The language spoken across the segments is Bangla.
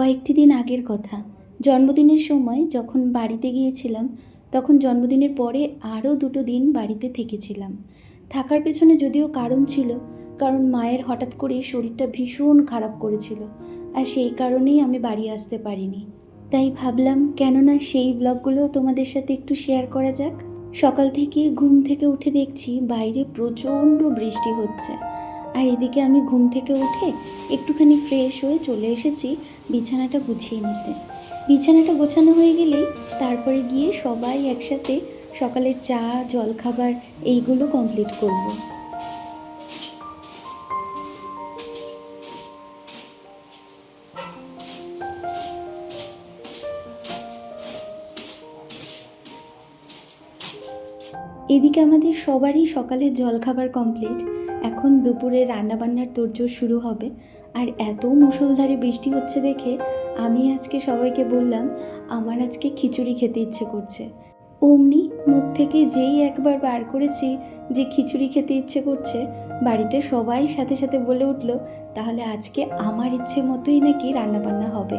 কয়েকটি দিন আগের কথা। জন্মদিনের সময় যখন বাড়িতে গিয়েছিলাম, তখন জন্মদিনের পরে আরও দুটো দিন বাড়িতে থেকেছিলাম। থাকার পেছনে যদিও কারণ ছিল, কারণ মায়ের হঠাৎ করে শরীরটা ভীষণ খারাপ করেছিল, আর সেই কারণেই আমি বাড়ি আসতে পারিনি। তাই ভাবলাম, কেননা সেই ব্লগগুলো তোমাদের সাথে একটু শেয়ার করা যাক। সকাল থেকে ঘুম থেকে উঠে দেখছি বাইরে প্রচণ্ড বৃষ্টি হচ্ছে। আর এদিকে আমি ঘুম থেকে উঠে একটুখানি ফ্রেশ হয়ে চলে এসেছি বিছানাটা গুছিয়ে নিতে বিছানাটা গোছানো হয়ে গেলেই তারপরে গিয়ে সবাই একসাথে সকালের চা, জলখাবার এইগুলো কমপ্লিট করব। এদিকে আমাদের সবারই সকালের জলখাবার কমপ্লিট এখন দুপুরে রান্নাবান্নার তোড়জোড় শুরু হবে। আর এত মুষলধারে বৃষ্টি হচ্ছে দেখে আমি আজকে সবাইকে বললাম, আমার আজকে খিচুড়ি খেতে ইচ্ছে করছে। অমনি মুখ থেকে যেই একবার বার করেছি যে খিচুড়ি খেতে ইচ্ছে করছে, বাড়িতে সবাই সাথে সাথে বলে উঠল, তাহলে আজকে আমার ইচ্ছে মতোই নাকি রান্নাবান্না হবে?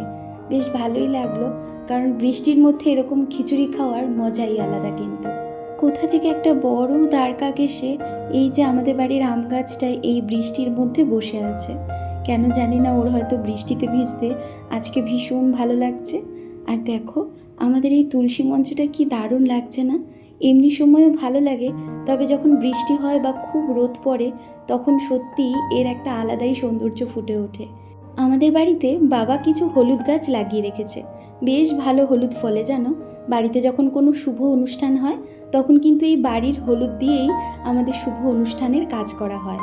বেশ ভালোই লাগল, কারণ বৃষ্টির মধ্যে এরকম খিচুড়ি খাওয়ার মজাই আলাদা কিন্তু। কোথা থেকে একটা বড় দ্বারকাক এসে এই যে আমাদের বাড়ির আম গাছটায় এই বৃষ্টির মধ্যে বসে আছে। কেন জানি না ওর হয়তো বৃষ্টিতে ভিজতে আজকে ভীষণ ভালো লাগছে। আর দেখো, আমাদের এই তুলসী মঞ্চটা কি দারুণ লাগছে না? এমনি সময়ও ভালো লাগে, তবে যখন বৃষ্টি হয় বা খুব রোদ পড়ে, তখন সত্যি এর একটা আলাদাই সৌন্দর্য ফুটে ওঠে। আমাদের বাড়িতে বাবা কিছু হলুদ গাছ লাগিয়ে রেখেছে। বেশ ভালো হলুদ ফলে, জানো? বাড়িতে যখন কোনো শুভ অনুষ্ঠান হয়, তখন কিন্তু এই বাড়ির হলুদ দিয়েই আমাদের শুভ অনুষ্ঠানের কাজ করা হয়।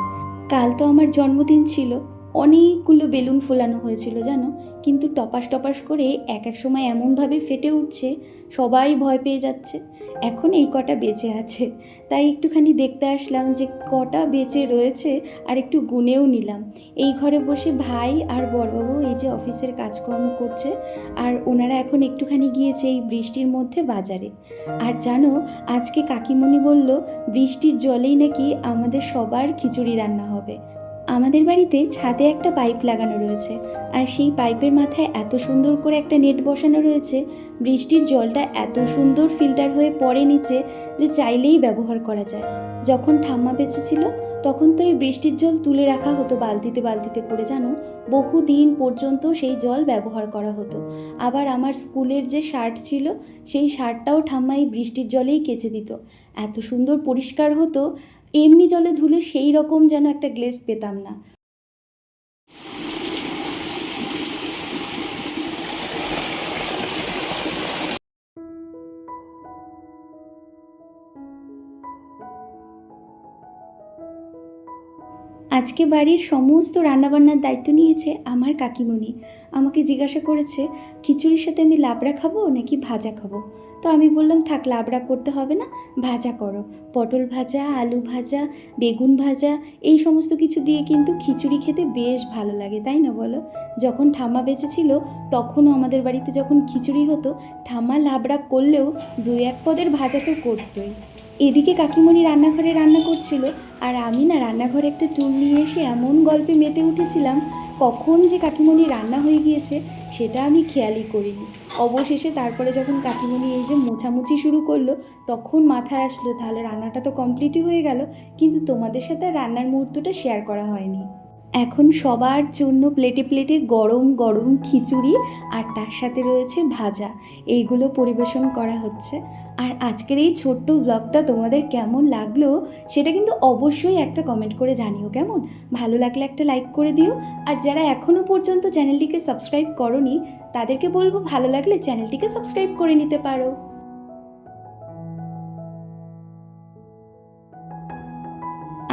কাল তো আমার জন্মদিন ছিল। অনেকগুলো বেলুন ফোলানো হয়েছিল, জানো? কিন্তু টপাস টপাস করে এক এক সময় এমনভাবে ফেটে উঠছে, সবাই ভয় পেয়ে যাচ্ছে। এখন এই কটা বেঁচে আছে। তাই একটুখানি দেখতে আসলাম যে কটা বেঁচে রয়েছে আর একটু গুনেও নিলাম। এই ঘরে বসে ভাই আর বড়বাবু এই যে অফিসের কাজকর্ম করছে আর ওনারা এখন একটুখানি গিয়েছে এই বৃষ্টির মধ্যে বাজারে। আর জানো, আজকে কাকিমণি বলল, বৃষ্টির জলেই নাকি আমাদের সবার খিচুড়ি রান্না হবে। আমাদের বাড়িতে ছাদে একটা পাইপ লাগানো রয়েছে আর সেই পাইপের মাথায় এত সুন্দর করে একটা নেট বসানো রয়েছে, বৃষ্টির জলটা এত সুন্দর ফিল্টার হয়ে পড়ে নিচে যে চাইলেই ব্যবহার করা যায়। যখন ঠাম্মা বেঁচে ছিল, তখন তো এই বৃষ্টির জল তুলে রাখা হতো বালতিতে বালতিতে করে, জানো? বহুদিন পর্যন্ত সেই জল ব্যবহার করা হতো। আবার আমার স্কুলের যে শার্ট ছিল, সেই শার্টটাও ঠাম্মা এই বৃষ্টির জলেই কেচে দিত। এত সুন্দর পরিষ্কার হতো এমনি জলে ধুলে সেই রকম যেন একটা গ্লেজ পেতাম না। আজকে বাড়ির সমস্ত রান্নাবান্নার দায়িত্ব নিয়েছে আমার কাকিমণি। আমাকে জিজ্ঞাসা করেছে, খিচুড়ির সাথে আমি লাবড়া খাব নাকি ভাজা খাব? তো আমি বললাম, থাক, লাবড়া করতে হবে না, ভাজা করো। পটল ভাজা, আলু ভাজা, বেগুন ভাজা, এই সমস্ত কিছু দিয়ে কিন্তু খিচুড়ি খেতে বেশ ভালো লাগে, তাই না বলো? যখন ঠাম্মা বেঁচে ছিল, তখনও আমাদের বাড়িতে যখন খিচুড়ি হতো, ঠাম্মা লাবড়া করলেও দু এক পদের ভাজা তো করতোই। এদিকে কাকিমণি রান্নাঘরে রান্না করছিল আর আমি না রান্নাঘরে একটা টুল নিয়ে এসে এমন গল্পে মেতে উঠেছিলাম, কখন যে কাকিমণি রান্না হয়ে গিয়েছে সেটা আমি খেয়ালই করিনি। অবশেষে তারপরে যখন কাকিমণি এই যে মোছামুছি শুরু করল, তখন মাথায় আসলো, তাহলে রান্নাটা তো কমপ্লিটই হয়ে গেল, কিন্তু তোমাদের সাথে রান্নার মুহূর্তটা শেয়ার করা হয়নি। এখন সবার জন্য প্লেটে প্লেটে গরম গরম খিচুড়ি আর তার সাথে রয়েছে ভাজা। এইগুলো পরিবেশন করা হচ্ছে। আর আজকের এই ছোট্ট ব্লগটা তোমাদের কেমন লাগল সেটা কিন্তু অবশ্যই একটা কমেন্ট করে জানিও কেমন? ভালো লাগলে একটা লাইক করে দিও। আর যারা এখনও পর্যন্ত চ্যানেলটিকে সাবস্ক্রাইব করনি, তাদেরকে বলব ভালো লাগলে চ্যানেলটিকে সাবস্ক্রাইব করে নিতে পারো।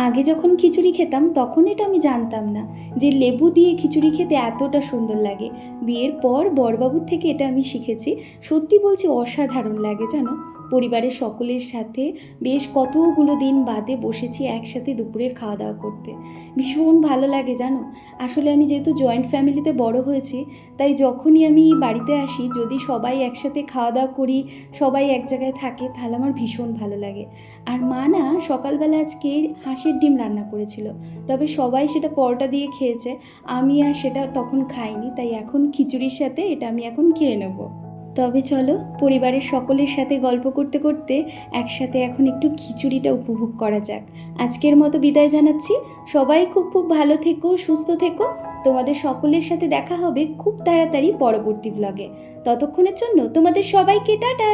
আগে যখন খিচুড়ি খেতাম, তখন এটা আমি জানতাম না যে লেবু দিয়ে খিচুড়ি খেতে এতটা সুন্দর লাগে। বিয়ের পর বরবাবুর থেকে এটা আমি শিখেছি। সত্যি বলছি অসাধারণ লাগে, জানো? পরিবারের সকলের সাথে বেশ কতগুলো দিন বাদে বসেছি একসাথে দুপুরের খাওয়া দাওয়া করতে। ভীষণ ভালো লাগে জানো? আসলে আমি যেহেতু জয়েন্ট ফ্যামিলিতে বড় হয়েছি, তাই যখনই আমি বাড়িতে আসি, যদি সবাই একসাথে খাওয়া দাওয়া করি, সবাই এক জায়গায় থাকে, তাহলে আমার ভীষণ ভালো লাগে। আর মা না সকালবেলা আজকে হাঁসের ডিম রান্না করেছিল, তবে সবাই সেটা পরোটা দিয়ে খেয়েছে, আমি আর সেটা তখন খাইনি, তাই এখন খিচুড়ির সাথে এটা আমি এখন খেয়ে নেব। তবে চলো, পরিবারের সকলের সাথে গল্প করতে করতে একসাথে এখন একটু খিচুড়িটা উপভোগ করা যাক। আজকের মতো বিদায় জানাচ্ছি। সবাই খুব খুব ভালো থেকো, সুস্থ থেকো। তোমাদের সকলের সাথে দেখা হবে খুব তাড়াতাড়ি পরবর্তী ব্লগে ততক্ষণের জন্য তোমাদের সবাইকে টাটা!